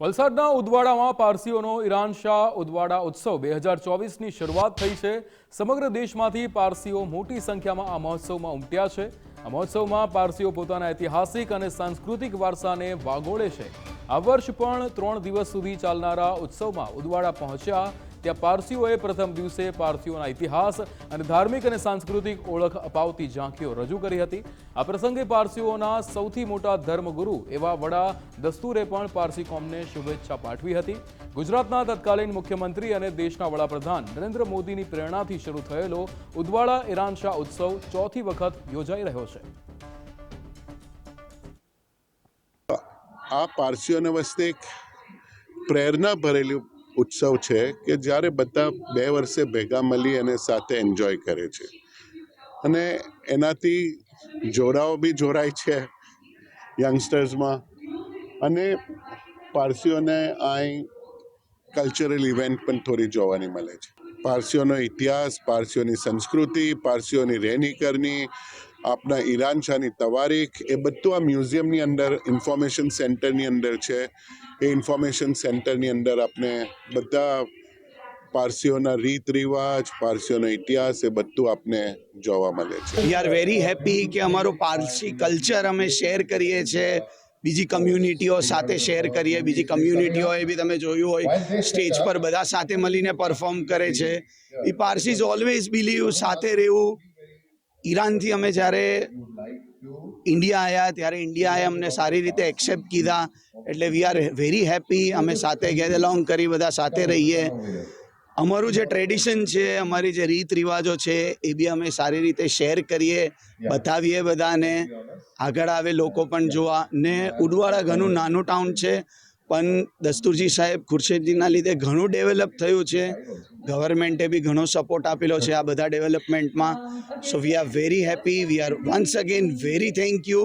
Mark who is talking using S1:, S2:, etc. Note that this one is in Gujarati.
S1: વલસાડના ઉદવાડામાં પારસીઓનો ઈરાન શાહ ઉદવાડા ઉત્સવ બે હજાર ચોવીસની શરૂઆત થઈ છે. સમગ્ર દેશમાંથી પારસીઓ મોટી સંખ્યામાં આ મહોત્સવમાં ઉમટ્યા છે. આ મહોત્સવમાં પારસીઓ પોતાના ઐતિહાસિક અને સાંસ્કૃતિક વારસાને વાગોળે છે. આ વર્ષ પણ ત્રણ દિવસ સુધી ચાલનારા ઉત્સવમાં ઉદવાડા પહોંચ્યા ત્યાં પારસીઓએ પ્રથમ દિવસે પારસીઓના ઇતિહાસ અને ધાર્મિક અને સાંસ્કૃતિક ઓળખ અપાવતી ઝાંખીઓ રજૂ કરી હતી. આ પ્રસંગે પારસીઓના સૌથી મોટા ધર્મગુરુ એવા વડા દસ્તુરે પણ પારસી કોમને શુભેચ્છા પાઠવી હતી. ગુજરાતના તત્કાલીન મુખ્યમંત્રી અને દેશના વડાપ્રધાન નરેન્દ્ર મોદીની પ્રેરણાથી શરૂ થયેલો ઉદવાડા ઈરાન શાહ ઉત્સવ ચોથી વખત યોજાઈ રહ્યો છે.
S2: આ પારસીઓને વસ્તે એક પ્રેરણા ભરેલું ઉત્સવ છે કે જ્યારે બધા બે વર્ષે ભેગા મળી અને સાથે એન્જોય કરે છે. અને એનાથી જોડાઓ બી જોડાય છે યંગસ્ટર્સમાં અને પારસીઓને અહીં કલ્ચરલ ઇવેન્ટ પણ થોડી જોવાની મળે છે. પારસીઓનો ઇતિહાસ, પારસીઓની સંસ્કૃતિ, પારસીઓની રહેણી કરની આપણા ઈરાન શાહની તવારીખ, એ બધું આ મ્યુઝિયમની અંદર, ઇન્ફોર્મેશન સેન્ટરની અંદર છે. એ ઇન્ફોર્મેશન સેન્ટરની અંદર આપણે બધા પારસીઓના રીત રિવાજ પારસીઓનો ઇતિહાસ, એ બધું આપને જોવા મળે છે.
S3: આર વેરી હેપી કે અમારું પારસી કલ્ચર અમે શેર કરીએ છીએ બીજી કમ્યુનિટીઓ સાથે શેર કરીએ. બીજી કમ્યુનિટીઓએ બી તમે જોયું હોય, સ્ટેજ પર બધા સાથે મળીને પરફોર્મ કરે છે. ઈ પારસીઝ ઓલવેઝ બિલીવ સાથે રહેવું ઈરાનથી અમે જ્યારે ઇન્ડિયા આવ્યા ત્યારે ઇન્ડિયાએ અમને સારી રીતે એક્સેપ્ટ કીધા. એટલે વી આર વેરી હેપી અમે સાથે ગેટ અલોંગ કરી, બધા સાથે રહીએ. અમારું જે ટ્રેડિશન છે, અમારી જે રીત રિવાજો છે, એ બી અમે સારી રીતે શેર કરીએ, બતાવીએ બધાને. આગળ આવે લોકો પણ જોવા. ને ઉડવાડા ઘણું નાનું ટાઉન છે. પણ દસ્તુરજી સાહેબ ખુરશીદજીના લીધે ઘણું ડેવલપ થયું છે. ગવર્મેન્ટે બી ઘણો સપોર્ટ આપેલો છે આ બધા ડેવલપમેન્ટમાં so we are very happy we are once again very thank you